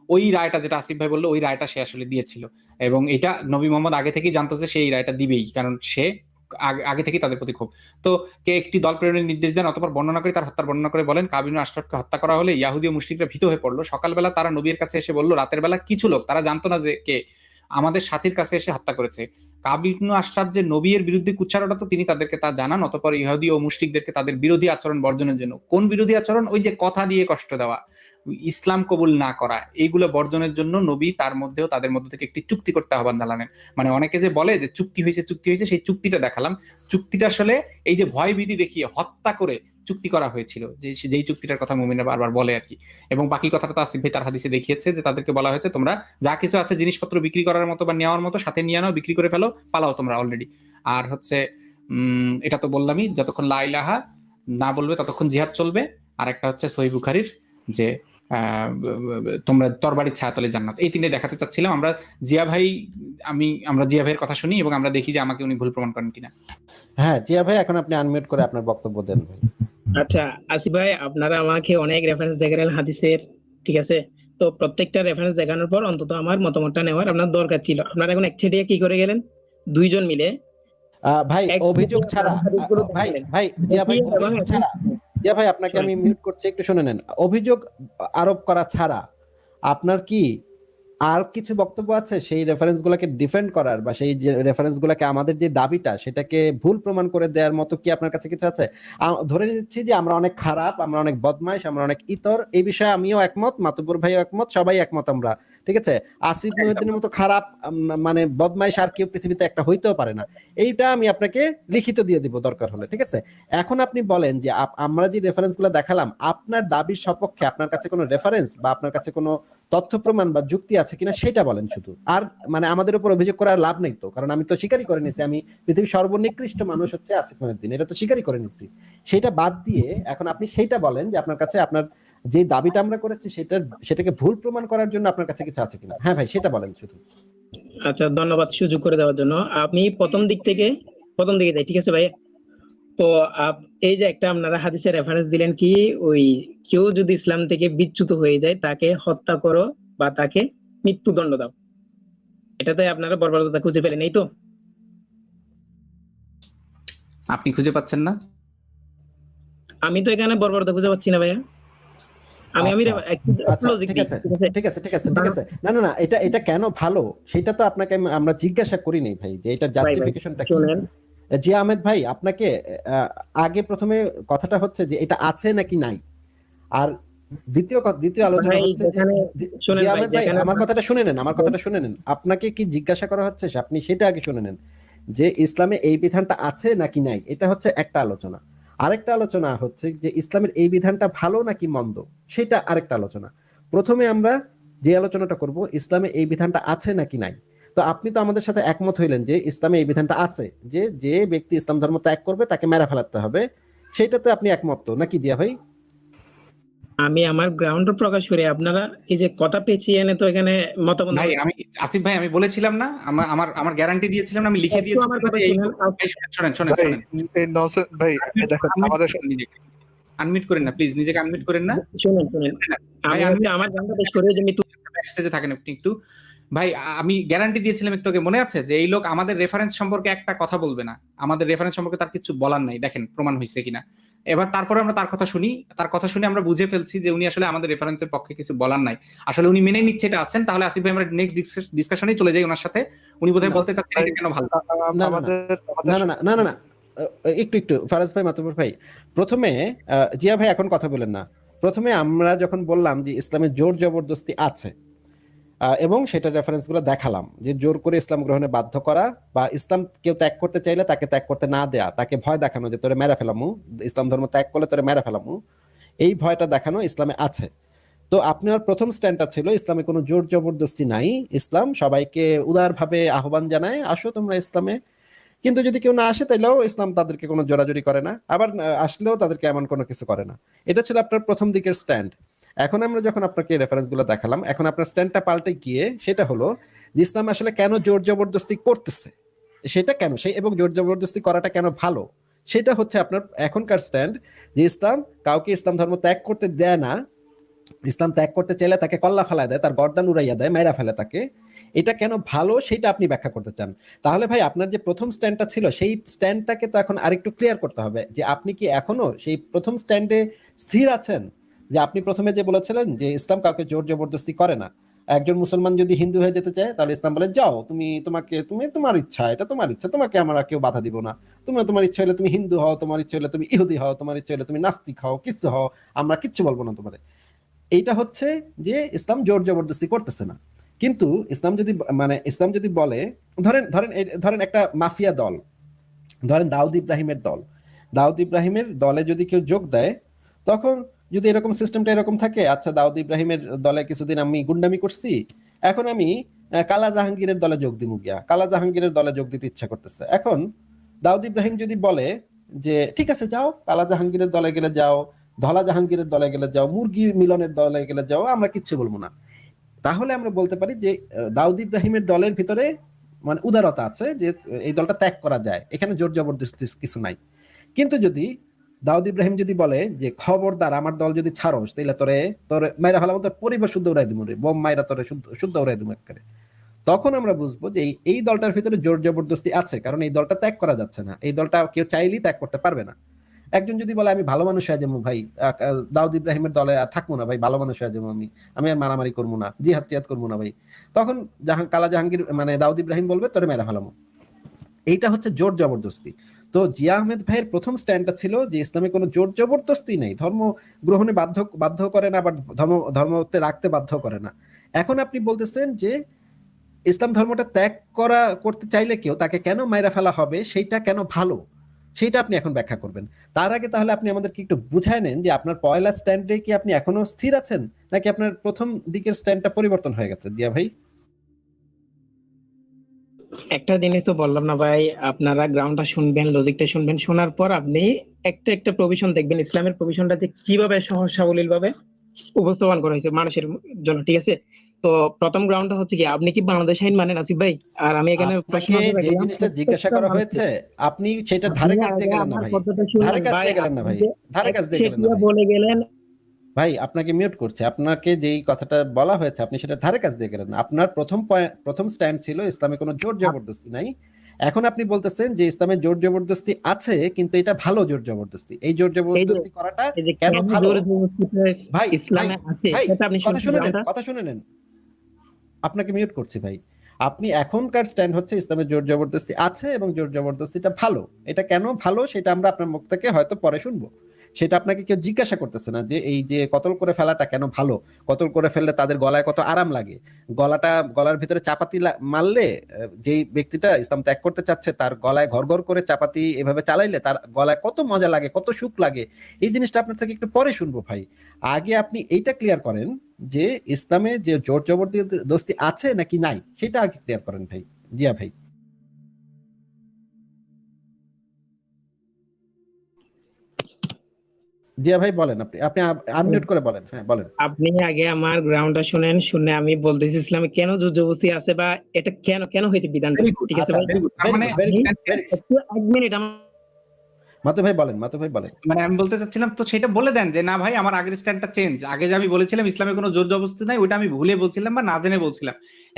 ওই রায়টা যেটা আসিফ ভাই বলল, ওই রায়টা সে আসলে দিয়েছিল। এবং এটা নবী মোহাম্মদ আগে থেকেই জানতো যে সে এই রায়টা দিবেই, কারণ সে আগে- থেকেই তাদের প্রতি ক্ষোভ। তো কে একটি দল প্রেরণের নির্দেশ দেন অতপর বর্ণনা করে, তার হত্যার বর্ণনা করে বলেন কাবিন আশরাফকে হত্যা করা হলে ইয়াহুদি ও ভীত হয়ে পড়ল। সকালবেলা তারা নবীর কাছে এসে বলল, রাতের বেলা কিছু লোক, তারা জানতো না যে কে, আমাদের সাথীর কাছে এসে হত্যা করেছে। কাবিন আশরাফ যে নবীর বিরুদ্ধে কুচ্ছারটা, তো তিনি তাদেরকে তা জানান, অতপর ইহুদি ও মুশরিকদেরকে তাদের বিরোধী আচরণ বর্জনের জন্য। কোন বিরোধী আচরণ? ওই যে কথা দিয়ে কষ্ট দেওয়া। ইসলাম কবুল না করা, এইগুলো বর্জনের জন্য নবী তার মধ্যেও তাদের মধ্যে থেকে একটি চুক্তি করতে আহ্বান জানালেন। মানে অনেকে যে বলে যে চুক্তি হয়েছে চুক্তি হয়েছে, সেই চুক্তিটা দেখালাম। চুক্তিটা আসলে এই যে ভয় ভীতি দেখিয়ে হত্যা করে চুক্তি করা হয়েছিল, যে যেই চুক্তিটার কথা মুমিনরা বারবার বলে আর কি। এবং বাকি কথাটা তো আসিফ ভাই তার হাদিসে দেখিয়েছে যে তাদেরকে বলা হয়েছে, তোমরা যা কিছু আছে জিনিসপত্র বিক্রি করার মতো বা নেওয়ার মতো সাথে নিয়ে নাও, বিক্রি করে ফেলো, পালাও তোমরা অলরেডি আর হচ্ছে এটা তো বললামই, যতক্ষণ লা ইলাহা না বলবে ততক্ষণ জিহাদ চলবে। আর একটা হচ্ছে সহি বুখারির যে তোমরা তরবারির ছায়াতলে জান্নাত। এই তিনটে দেখাতে চাচ্ছিলাম। আমরা জিয়া ভাই আমি আমরা জিয়া ভাইয়ের কথা শুনি এবং আমরা দেখি যে আমাকে উনি ভুল প্রমাণ করেন কিনা। হ্যাঁ জিয়া ভাই এখন আপনি আনমিউট করে আপনার বক্তব্য দেন ভাই। আচ্ছা আসিফ ভাই আপনারা আমাকে অনেক রেফারেন্স দেখালেন হাদিসের ঠিক আছে? তো প্রত্যেকটা রেফারেন্স দেখানোর পর অন্তত আমার মতামতটা নেওয়ার আপনার দরকার ছিল। আপনারা এখন এক ছেড়ে কি করে গেলেন? দুইজন মিলে আহ, ভাই অভিযোগ ছাড়া ভাই ভাই জিয়া ভাই অভিযোগ ছাড়া। জিয়া ভাই আপনাকে আমি মিউট করছি একটু শুনে নেন। অভিযোগ আরোপ করা ছাড়া আপনার কি আর কিছু বক্তব্য আছে? সেই রেফারেন্স গুলাকে ডিফেন্ড করার বা সেই যে রেফারেন্স গুলাকে আমাদের যে দাবিটা সেটাকে ভুল প্রমাণ করে দেওয়ার মতো কি আপনার কাছে কিছু আছে? ধরে নিচ্ছি যে আমরা অনেক খারাপ আমরা অনেক বদমাইশ আমরা অনেক ইতর। এই বিষয়ে আমিও একমত মাতুপুর ভাইও একমত সবাই একমত আমরা ঠিক আছে? আসিফ মহিউদ্দিনের মতো খারাপ মানে বদমাইশ আর কেউ পৃথিবীতে একটা হইতেও পারে না। এইটা আমি আপনাকে লিখিত দিয়ে দিব দরকার হলে ঠিক আছে? এখন আপনি বলেন যে আমরা যে রেফারেন্সগুলো দেখালাম আপনার দাবির সপক্ষে আপনার কাছে কোনো রেফারেন্স বা আপনার কাছে কোনো তথ্য প্রমাণ বা যুক্তি আছে কিনা সেটা বলেন শুধু। আর মানে আমাদের উপর অভিযোগ করার লাভ নেই তো, কারণ আমি তো স্বীকারই করে নিছি আমি পৃথিবীর সর্বনিকৃষ্ট মানুষ হচ্ছে আসিফ মহিউদ্দিন এটা তো স্বীকারই করে নিছি সেটা বাদ দিয়ে এখন আপনি সেইটা বলেন যে আপনার কাছে আপনার যে দাবিটা আমরা করেছি সেটা সেটাকে ভুল প্রমাণ করার জন্য আপনার কাছে কিছু আছে কিনা? হ্যাঁ ভাই, সেটা বলেন শুধু। আচ্ছা ধন্যবাদ সুযোগ করে দেওয়ার জন্য। আপনি প্রথম দিক থেকে, প্রথম দিকে যাই, ঠিক আছে ভাই? তো এই যে একটা আপনারা হাদিসের রেফারেন্স দিলেন কি ওই কেউ যদি ইসলাম থেকে বিচ্যুত হয়ে যায় তাকে হত্যা করো বা তাকে মৃত্যুদণ্ড দাও। এটাতে আপনারা বর্বরতা খুঁজে পেলেন এই তো? আপনি খুঁজে পাচ্ছেন না? আমি তো এখানে বর্বরতা খুঁজে পাচ্ছি না ভাইয়া। আমি আমি আচ্ছা। একটু আচ্ছা ঠিক আছে ঠিক আছে। ঠিক আছে ঠিক আছে না না না এটা এটা কেন ভালো? সেটা তো আপনাকে আমরা জিজ্ঞাসা করি নাই ভাই যে এটার জাস্টিফিকেশনটা কি? জি আহমেদ ভাই আপনাকে আগে প্রথমে কথাটা হচ্ছে যে এটা আছে নাকি নাই? আর দ্বিতীয় দ্বিতীয় আলোচনা হচ্ছে জি- আহমেদ ভাই আমার কথাটা শুনে নেন আমার কথাটা শুনে নেন। আপনাকে কি জিজ্ঞাসা করা হচ্ছে? আপনি সেটা আগে শুনে নেন। যে ইসলামে এই বিধানটা আছে নাকি নাই? এটা হচ্ছে একটা আলোচনা। আরেকটা আলোচনা হচ্ছে যে ইসলামের এই বিধানটা ভালো নাকি মন্দ? সেটা আরেকটা আলোচনা। প্রথমে আমরা যে আলোচনাটা করব ইসলামে এই বিধানটা আছে নাকি নাই? তো আপনি তো আমাদের সাথে একমত হইলেন যে ইসলামে এই বিধানটা আছে যে যে ব্যক্তি ইসলাম ধর্ম ত্যাগ করবে তাকে মেরা ফেলাতে হবে। সেটাতে আপনি একমত তো নাকি জিয়া ভাই? আমি আমার গ্রাউন্ড প্রকাশ করে আপনারা এই যে কথা পেঁচিয়ে এনে তো এখানে মতামত ভাই আমি আসিফ ভাই আমি বলেছিলাম না আমার আমার আমার গ্যারান্টি দিয়েছিলাম আমি লিখে দিয়েছি আমার কথা এই শুনেন, শোনেন শোনেন ভাই এই ননসেন্স ভাই দেখেন আমাদের আনমিট করেন না প্লিজ নিজেকে আনমিট করেন না। শুনেন শুনেন। আমি আমার জানতে পেশ করে যে মৃত্যু স্টেজে থাকেন আপনি একটু। ভাই আমি গ্যারান্টি দিয়েছিলাম একটু আগে মনে আছে? যে এই লোক আমাদের রেফারেন্স সম্পর্কে একটা কথা বলবে না। আমাদের রেফারেন্স সম্পর্কে তার কিছু বলার নাই দেখেন প্রমাণ হয়েছে কিনা। এবার তারপরে আমরা তার কথা শুনি তার কথা শুনে আমরা বুঝে ফেলছি যে উনি আসলে আমাদের রেফারেন্সের পক্ষে কিছু বলার নাই। আসলে উনি মেনে নিচ্ছে এটা আছেন তাহলে আসিফ ভাই আমরা নেক্সট ডিসকাশনেই চলে যাই ওনার সাথে। উনি বোধহয় বলতে চাচ্ছেন এটা কেন ভালো? না, না, না একটু একটু ফারাজ ভাই মাতুবর ভাই। প্রথমে আহ, জিয়া ভাই এখন কথা বলেন না। প্রথমে আমরা যখন বললাম যে ইসলামের জোর জবরদস্তি আছে এবং সেটা রেফারেন্সগুলো দেখালাম যে জোর করে ইসলাম গ্রহণে বাধ্য করা বা ইসলাম কেউ ত্যাগ করতে চাইলে তাকে ত্যাগ করতে না দেয়া, তাকে ভয় দেখানো যে তোরে মেরে ফেলামু, ইসলাম ধর্ম ত্যাগ করলে তোরে মেরে ফেলামু, এই ভয়টা দেখানো ইসলামে আছে। তো আপনার প্রথম স্ট্যান্ডটা ছিল ইসলামে কোনো জোর জবরদস্তি নাই, ইসলাম সবাইকে উদারভাবে আহ্বান জানায়, আসো তোমরা ইসলামে। কিন্তু যদি কেউ না আসে তাইলেও ইসলাম তাদেরকে কোনো জোরাজুরি করে না, আবার আসলেও তাদেরকে এমন কোনো কিছু করে না। এটা ছিল আপনার প্রথম দিকের স্ট্যান্ড। এখন আমরা যখন আপনাকে রেফারেন্সগুলো দেখালাম, এখন আপনার স্ট্যান্ডটা পাল্টে গিয়ে সেটা হলো যে ইসলাম আসলে কেন জোর জবরদস্তি করতেছে? সেটা কেন? সেই এবং জোর জবরদস্তি করাটা কেন ভালো? সেটা হচ্ছে আপনার এখনকার স্ট্যান্ড যে ইসলাম কাউকে ইসলাম ধর্ম ত্যাগ করতে দেয় না, ইসলাম ত্যাগ করতে চাইলে তাকে কল্লা ফেলা দেয়, তার গর্দান উড়াইয়া দেয় মেরা ফেলে তাকে। এটা কেন ভালো সেটা আপনি ব্যাখ্যা করতে চান। তাহলে ভাই, আপনার যে প্রথম স্ট্যান্ডটা ছিল, সেই স্ট্যান্ডটাকে তো এখন আরেকটু ক্লিয়ার করতে হবে যে আপনি কি এখনও সেই প্রথম স্ট্যান্ডে স্থির আছেন? যে আপনি প্রথমে যে বলেছিলেন যে ইসলাম কাউকে জোর জবরদস্তি করে না, একজন মুসলমান যদি হিন্দু হয়ে যেতে চায়, তাহলে ইসলাম বলে, যাও, তুমি তোমাকে, তুমি তোমার ইচ্ছা, এটা তোমার ইচ্ছা, তোমাকে আমরা কেউ বাধা দিব না। তুমি, তোমার ইচ্ছা হলে তুমি হিন্দু হও, তোমার ইচ্ছা হলে তুমি ইহুদি হও, তোমার ইচ্ছা হলে তুমি নাস্তিক হও, কিচ্ছু হও, আমরা কিচ্ছু বলব না তোমার এইটা হচ্ছে যে ইসলাম জোর জবরদস্তি করতেছে না। কিন্তু ইসলাম যদি মানে ইসলাম যদি বলে, ধরেন ধরেন ধরেন একটা মাফিয়া দল, ধরেন দাউদ ইব্রাহিমের দল, দাউদ ইব্রাহিমের দলে যদি কেউ যোগ দেয়, তখন যদি এরকম সিস্টেমটা এরকম থাকে আচ্ছা দাউদ ইব্রাহিমের দলে কিছুদিন আমি গুন্ডামি করছি, এখন আমি কালা জাহাঙ্গীরের দলে যোগ দিব গিয়া। কালা জাহাঙ্গীরের দলে যোগ দিতে ইচ্ছা করতেছে। এখন দাউদ ইব্রাহিম যদি বলে যে, ঠিক আছে, যাও, কালা জাহাঙ্গীরের দলে গেলে যাও, ধলা জাহাঙ্গীরের দলে গেলে যাও, মুরগি মিলনের দলে গেলে যাও, আমরা কিচ্ছু বলব না। তাহলে আমরা বলতে পারি যে দাউদ ইব্রাহিমের দলের ভিতরে মানে উদারতা আছে যে, এই দলটা ত্যাগ করা যায়। এখানে জোর জবরদস্তি কিছু নাই। কিন্তু যদি দাউদ ইব্রাহিম যদি বলে যে, খবরদার, আমার দল যদি ছাড়োস তাহলে তোরে, তোর মাইরা ফেলাম তোর পরিবার শুদ্ধ উড়াই দিব রে, বোম মাইরা তোরে শুদ্ধ শুদ্ধ উড়াই দিব একবারে তখন আমরা বুঝব যে, এই- দলটার ভিতরে জোর জবরদস্তি আছে, কারণ এই দলটা ত্যাগ করা যাচ্ছে না। এই দলটা কেউ চাইলেই ত্যাগ করতে পারবে না। একজন যদি বলে, আমি ভালো মানুষ হয়ে যাব, ভাই দাউদ ইব্রাহিমের দলে আর থাকব না, ভাই, ভালো মানুষ হয়ে যাব আমি আমি আর মারামারি করব না, জিহাদ টিহাদ করব না, ভাই। তখন জাহাং কালা জাহাঙ্গীর মানে দাউদ ইব্রাহিম বলবে, তোরে মেরা ফেলামো এইটা হচ্ছে জোর জবরদস্তি। তো জিয়া আহমেদ ভাইয়ের প্রথম স্ট্যান্ডটা ছিল যে ইসলামে কোনো জোর জবরদস্তি নেই, ধর্ম গ্রহণে বাধ্য বাধ্য করে না আবার ধর্ম, ধর্মতে রাখতে বাধ্য করে না। এখন আপনি বলতেছেন যে ইসলাম ধর্মটা ত্যাগ করা, করতে চাইলে কেউ তাকে কেন মাইরা ফেলা হবে? সেইটা কেন ভালো? সেইটা আপনি এখন ব্যাখ্যা করবেন। তার আগে তাহলে আপনি আমাদেরকে একটু বুঝায় নেন যে আপনার পয়লা স্ট্যান্ডে কি আপনি এখনও স্থির আছেন? নাকি আপনার প্রথম দিকের স্ট্যান্ডটা পরিবর্তন হয়ে গেছে? জিয়া ভাই? একটা জিনিস তো বললাম না ভাই আপনারা গ্রাউন্ডটা শুনবেন লজিকটা শুনবেন শোনার পর আপনি একটা একটা প্রভিশন দেখবেন ইসলামের প্রভিশনটা যে কীভাবে সহজ সাবলীল ভাবে উপস্থাপন করা হয়েছে মানুষের জন্য ঠিক আছে? তো প্রথম গ্রাউন্ডটা হচ্ছে কি আপনি কি বাংলাদেশ আইন মানেন আসিফ ভাই? আর আমি এখানে প্রশ্ন যে জিনিসটা জিজ্ঞাসা করা হয়েছে আপনি সেটা ধারে কাছ গেলেন না ভাই। ধারে কাছ গেলেন না ভাই। ধারে কাছ গেলেন না। বলে গেলেন ভাই আপনাকে মিউট করছে। আপনাকে যেই কথাটা বলা হয়েছে আপনি সেটা ধারে কাছ দিয়ে গেলেন আপনার প্রথম প্রথম স্ট্যান্ড ছিল ইসলামে কোনো জোর জবরদস্তি নাই। এখন আপনি বলতেছেন যে ইসলামে জোর জবরদস্তি আছে কিন্তু এটা ভালো জোর জবরদস্তি। এই জোর জবরদস্তি করাটা কেন ভালো? ভাই, ইসলামে আছে সেটা আপনি কথা শুনে নেন কথা শুনে নেন। আপনাকে মিউট করছি ভাই। আপনি এখনকার স্ট্যান্ড হচ্ছে ইসলামের জোর জবরদস্তি আছে এবং জোর জবরদস্তিটা ভালো। এটা কেন ভালো সেটা আমরা আপনার মুখ থেকে হয়তো পরে শুনব। সেটা আপনাকে কেউ জিজ্ঞাসা করতেছে না যে এই যে কতল করে ফেলাটা কেন ভালো? কতল করে ফেললে তাদের গলায় কত আরাম লাগে? গলাটা, গলার ভিতরে চাপাতি মারলে যেই ব্যক্তিটা ইসলাম ত্যাগ করতে চাচ্ছে, তার গলায় ঘর ঘর করে চাপাতি এভাবে চালাইলে তার গলায় কত মজা লাগে, কত সুখ লাগে? এই জিনিসটা আপনার থেকে একটু পরে শুনব ভাই। আগে আপনি এইটা ক্লিয়ার করেন যে ইসলামে যে জোর জবরদস্তি আছে নাকি নাই, সেটা আগে ক্লিয়ার করেন ভাই। জিয়া ভাই। জিয়া ভাই বলেন আপনি আপনি আনমিউট করে বলেন হ্যাঁ বলেন। আপনি আগে আমার গ্রাউন্ডটা শুনেন শুনে আমি বলতেছি ইসলামে কেন যুদ্ধবস্তি আছে বা এটা কেন কেন হয়েছে বিধানটা? ঠিক আছে আচ্ছা, মানে এক মিনিট আমার মাতু ভাই বলেন মাতু ভাই বলেন। মানে আমি বলতে চাচ্ছিলাম তো সেটা বলে দেন যে না ভাই আমার আগের স্ট্যান্ডটা চেঞ্জ আগে যে আমি বলেছিলাম ইসলামে কোনো জোর জবরদস্তি নাই আমি ভুলে বলছিলাম বা না জেনে বলছিলাম।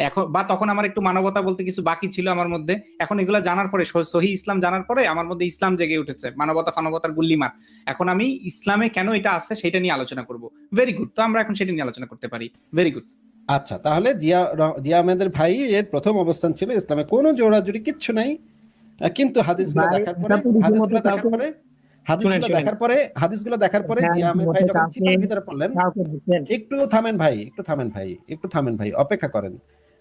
এখন বা তখন আমার একটু মানবতা বলতে কিছু বাকি ছিল আমার মধ্যে। এখন এগুলো জানার পরে সহি ইসলাম জানার পরে আমার মধ্যে ইসলাম জেগে উঠেছে। মানবতা ফানবতার গুল্লিমার। এখন আমি ইসলামে কেন এটা আছে সেটা নিয়ে আলোচনা করব। ভেরি গুড তো আমরা এখন সেটা নিয়ে আলোচনা করতে পারি। ভেরি গুড আচ্ছা তাহলে জিয়া জিয়া আহমেদের ভাই এর প্রথম অবস্থান ছিল ইসলামে। কোনো জোড়াজুড়ি কিচ্ছু নাই। কিন্তু হাদিসগুলো দেখার পরে হাদিসগুলো দেখার পরে হাদিসগুলো দেখার পরে হাদিসগুলো দেখার পরে ভাই যখন চিপার ভিতরে পড়লেন একটু থামেন ভাই একটু থামেন ভাই একটু থামেন ভাই অপেক্ষা করেন।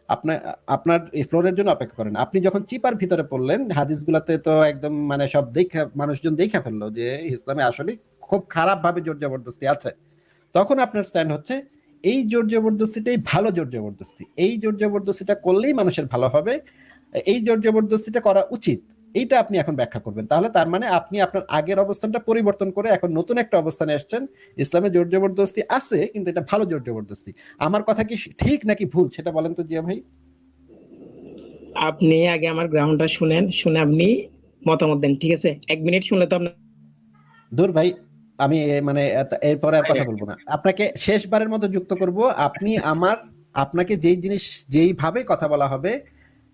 আপনার আপনার এই ফ্লোরের জন্য অপেক্ষা করেন। আপনি যখন চিপার ভিতরে পড়লেন হাদিসগুলাতে তো একদম মানে সব দেখা মানুষজন দেখা ফেলল যে ইসলামে আসলে খুব খারাপ ভাবে জোর জবরদস্তি আছে। তখন আপনার স্ট্যান্ড হচ্ছে এই জোর জবরদস্তিটাই ভালো জোর জবরদস্তি। এই জোর জবরদস্তিটা করলেই মানুষের ভালো হবে। এই জোর জবরদস্তিটা করা উচিত। এইটা আপনি এখন ব্যাখ্যা করবেন। তাহলে তার মানে আপনি আপনার আগের অবস্থানটা পরিবর্তন করে এখন নতুন একটা অবস্থানে এসেছেন ইসলামে জোর জবরদস্তি আছে কিন্তু এটা ভালো জোর জবরদস্তি। আমার কথা কি ঠিক নাকি ভুল সেটা বলেন তো জিয়া ভাই? আপনি আগে আমার গ্রাউন্ডটা শুনেন শুনে আপনি মতামত দেন ঠিক আছে? এক মিনিট শুনলে তো আপনার দূর ভাই আমি মানে এরপরে আর কথা বলব না। আপনাকে শেষবারের মতো যুক্ত করব। আপনি আমার আপনাকে যেই জিনিস যেইভাবে কথা বলা হবে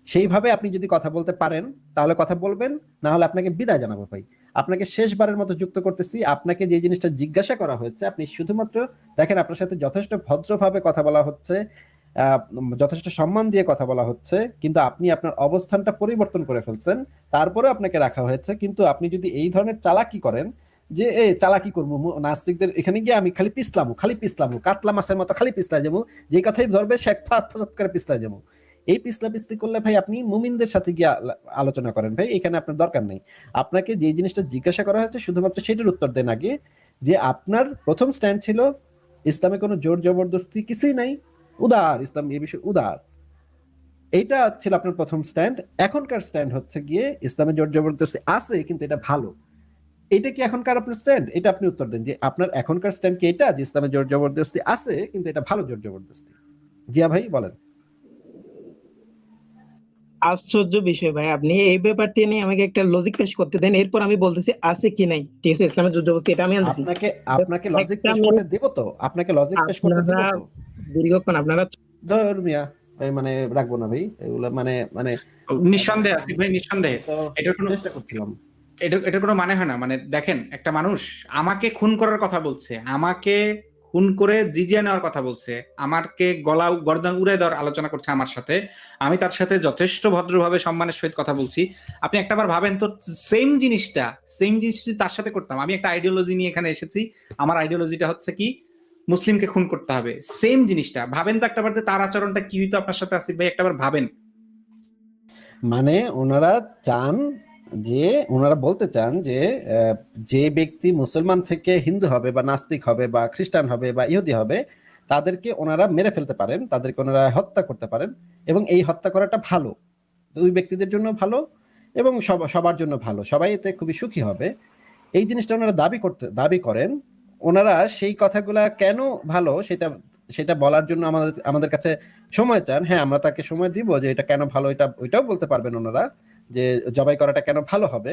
সেইভাবে আপনি যদি কথা বলতে পারেন, তাহলে কথা বলবেন, না হলে আপনাকে বিদায় জানাব ভাই। আপনাকে শেষবারের মতো যুক্ত করতেছি। আপনাকে যে জিনিসটা জিজ্ঞাসা করা হয়েছে, আপনি শুধুমাত্র দেখেন আপনার সাথে যথেষ্ট ভদ্রভাবে কথা বলা হচ্ছে যথেষ্ট সম্মান দিয়ে কথা বলা হচ্ছে, কিন্তু আপনি আপনার অবস্থানটা পরিবর্তন করে ফেলছেন। তারপরে আপনাকে রাখা হয়েছে, কিন্তু আপনি যদি এই ধরনের চালাকি করেন, যে, এ, চালাকি করব নাস্তিকদের, এখানে গিয়ে আমি খালি পিছলামু খালি পিছলামু, কাতলা মাছের মতো খালি পিছলা যাব, যে কথাই ধরবে ফাঁক করে পিছলা যাব। এই পিছলা পিছলি করলে ভাই আপনি মুমিনদের সাথে গিয়ে আল- আলোচনা করেন। ভাই, এখানে আপনার দরকার নেই। আপনাকে যে জিনিসটা জিজ্ঞাসা করা হয়েছে, শুধুমাত্র সেটার উত্তর দেন আগে যে আপনার প্রথম স্ট্যান্ড ছিল ইসলামে কোনো জোর জবরদস্তি কিছুই নাই। উদার, ইসলাম এই বিষয়ে উদার। এইটা ছিল আপনার প্রথম স্ট্যান্ড এখনকার স্ট্যান্ড হচ্ছে গিয়ে ইসলামে জোর জবরদস্তি আছে, কিন্তু এটা ভালো। এটা কি এখনকার আপনার স্ট্যান্ড এটা আপনি উত্তর দেন যে আপনার এখনকার স্ট্যান্ড কি এটা? যে ইসলামে জোর জবরদস্তি আছে, কিন্তু এটা ভালো জোর জবরদস্তি। জিয়া ভাই, বলেন। আশ্চর্য বিষয় ভাই। আপনি এই ব্যাপারটি নিয়ে আমাকে একটা লজিক পেশ করতে দেন এরপর আমি বলতেছি আছে কি নাই। ঠিক আছে ইসলামের যুদ্ধ অবস্থা এটা আমি আনতেছি আপনাকে আপনাকে লজিক পেশ করতে দেব তো? আপনাকে লজিক পেশ করতে দেব তো? দীর্ঘক্ষণ আপনারা ধর মিয়া এই মানে রাখব না ভাই এগুলো মানে মানে নিঃসন্দেহে আসিফ ভাই নিঃসন্দেহে। তো এটার কোনো চেষ্টা করছিলাম। এটা এটার কোনো মানে হয় না। মানে দেখেন একটা মানুষ আমাকে খুন করার কথা বলছে। আমাকে খুন করে জিজিয়া নেওয়ার কথা বলছে। আমাকে গলা গর্দান উড়ে দেওয়ার আলোচনা করছে আমার সাথে। আমি তার সাথে যথেষ্ট ভদ্রভাবে সম্মানের সহিত কথা বলছি। আপনি একটাবার ভাবেন তো সেম জিনিসটা সেম জিনিস যদি তার সাথে করতাম, আমি একটা আইডিওলজি নিয়ে এখানে এসেছি। আমার আইডিওলজিটা হচ্ছে কি, মুসলিমকে খুন করতে হবে। সেম জিনিসটা। ভাবেন তো একটাবার যে তার আচরণটা কি হইতো আপনার সাথে, আসিফ ভাই একটাবার ভাবেন। মানে ওনারা চান যে ওনারা বলতে চান যে যে ব্যক্তি মুসলমান থেকে হিন্দু হবে বা নাস্তিক হবে বা খ্রিস্টান হবে বা ইহুদি হবে, তাদেরকে ওনারা মেরে ফেলতে পারেন, তাদেরকে ওনারা হত্যা করতে পারেন এবং এই হত্যা করাটা ভালো। দুই ব্যক্তিদের জন্য ভালো এবং সব- সবার জন্য ভালো। সবাই এতে খুবই সুখী হবে। এই জিনিসটা ওনারা দাবি করতে, দাবি করেন। ওনারা সেই কথাগুলা কেন ভালো সেটা সেটা বলার জন্য আমাদের আমাদের কাছে সময় চান। হ্যাঁ আমরা তাকে সময় দিব যে এটা কেন ভালো, এটা, ওইটাও বলতে পারবেন ওনারা। যে জবাই করাটা কেন ভালো হবে?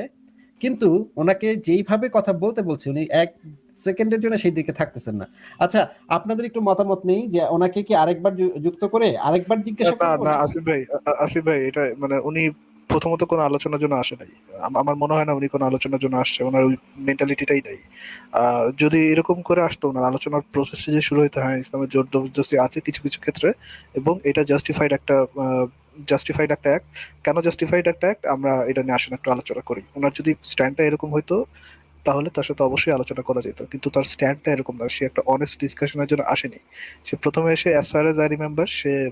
কিন্তু ওনাকে যেইভাবে কথা বলতে বলছে উনি এক সেকেন্ডের জন্য সেই দিকে থাকতেছেন না। আচ্ছা আপনাদের একটু মতামত নেই যে ওনাকে কি আরেকবার যুক্ত করে আরেকবার জিজ্ঞাসা না না আসিফ ভাই আসিফ ভাই এটা মানে উনি প্রথমত কোনো আলোচনার জন্য আসে নাই। আমার মনে হয় না উনি কোনো আলোচনার জন্য আসছে ওনার ওই মেন্টালিটিটাই নাই। আহ, যদি এরকম করে আসতো ওনার আলোচনার প্রসেসটা যে শুরু হইতে হয় ইসলামের জোর জবরদস্তি আছে কিছু কিছু ক্ষেত্রে এবং এটা জাস্টিফাইড একটা জাস্টিফাইড একটা অ্যাক্ট কেন জাস্টিফাইড একটা অ্যাক্ট আমরা এটা নিয়ে আসলে একটু আলোচনা করি। ওনার যদি স্ট্যান্ডটা এরকম হইতো, তাহলে তার সাথে অবশ্যই আলোচনা করা যেত। কিন্তু তার স্ট্যান্ডটা এরকম না। সে একটা অনেস্ট ডিসকাশনের জন্য আসেনি। সে প্রথমে এসে as far as I remember say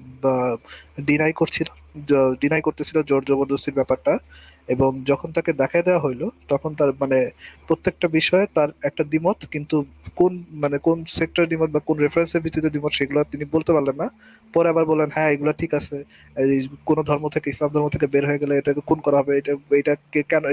deny করছিল। ডিনাই করতেছিল জোর জবরদস্তির ব্যাপারটা। এবং যখন তাকে দেখায় দেওয়া হইল, তখন তার মানে প্রত্যেকটা বিষয়ে তার একটা দ্বিমত, কিন্তু কোন মানে কোন সেক্টর দ্বিমত বা কোন রেফারেন্সের ভিত্তিতে দ্বিমত সেগুলো তিনি বলতে পারলেন না। পরে আবার বললেন হ্যাঁ এগুলো ঠিক আছে। কোন ধর্ম থেকে, ইসলাম ধর্ম থেকে বের হয়ে গেলে এটাকে খুন করা হবে। এটা এটাকে কেন